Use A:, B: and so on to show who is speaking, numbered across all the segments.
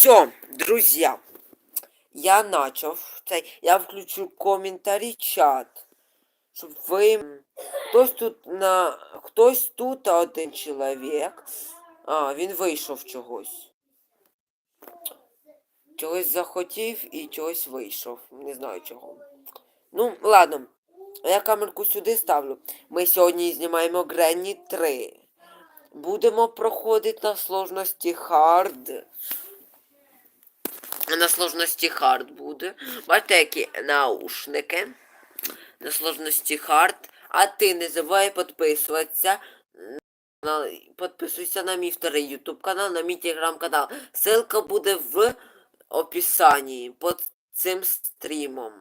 A: Все, друзья, я начал. Я включу коментарі чат. Щоб ви. Хтось тут на. Хтось тут один чоловік. А, він вийшов чогось. Чогось захотів і чогось вийшов. Не знаю чого. Ну, ладно. Я камерку сюди ставлю. Ми сьогодні знімаємо Гренні 3. Будемо проходити на сложності Hard. На сложності Hard буде. Бачите, які наушники. На сложності Hard. А ти не забувай підписуватися. Підписуйся на мій вторий YouTube канал, на мій телеграм канал. Ссылка буде в описанні під цим стрімом.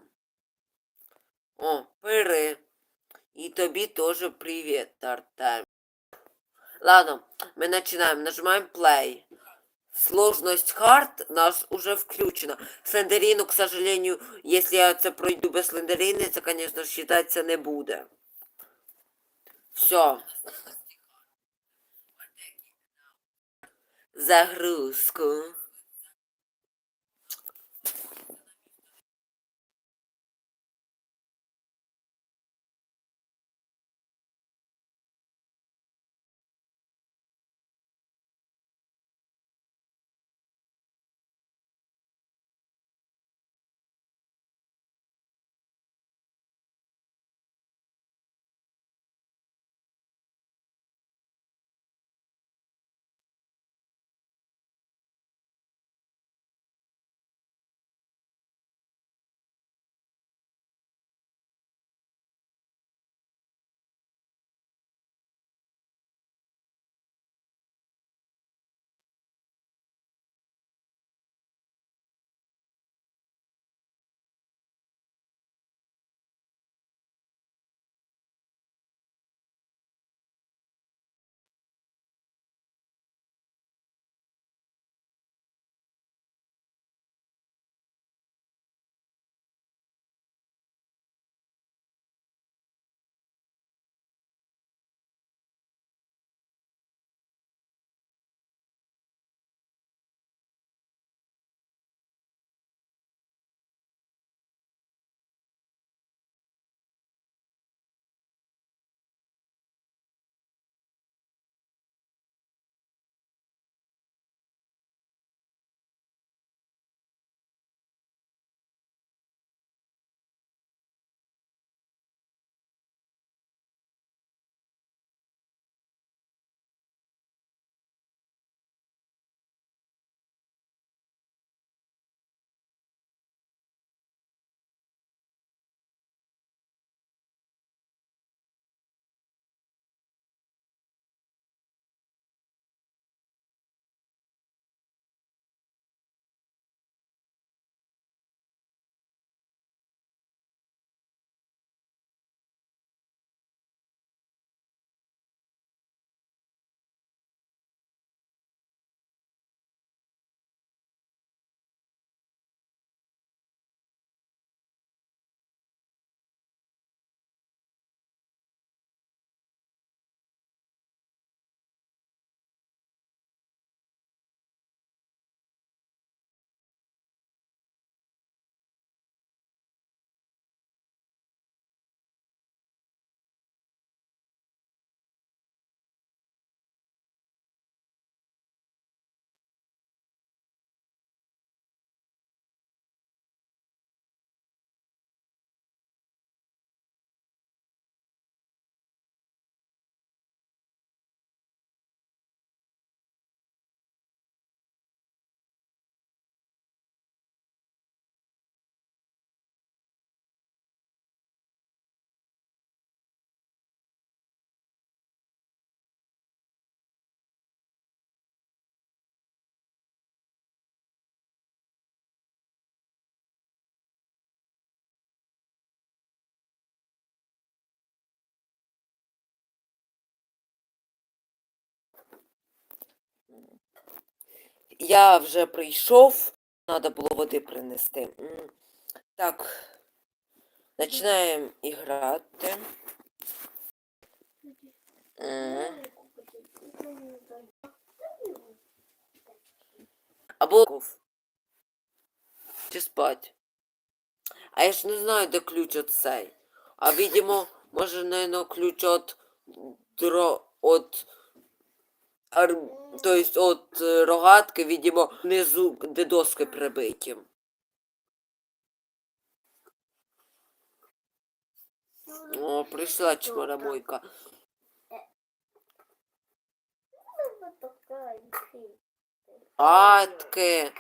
A: О, пири. І тобі теж привіт, Артем. Ладно, мы начинаем. Нажимаем play. Сложность хард нас уже включена. Слендерину, к сожалению, если я це пройду без слендерини, це, конечно, считаться не буде. Все. Загрузку. Я вже прийшов, треба було води принести. Так. Починаємо іграти. Або спать. А я ж не знаю, де ключ от цей. А видимо, може, наверное, ключ от дро... от ар... то есть от е, рогатки, видимо, внизу, де доски прибиті. О, прийшла чмарамойка. Атки.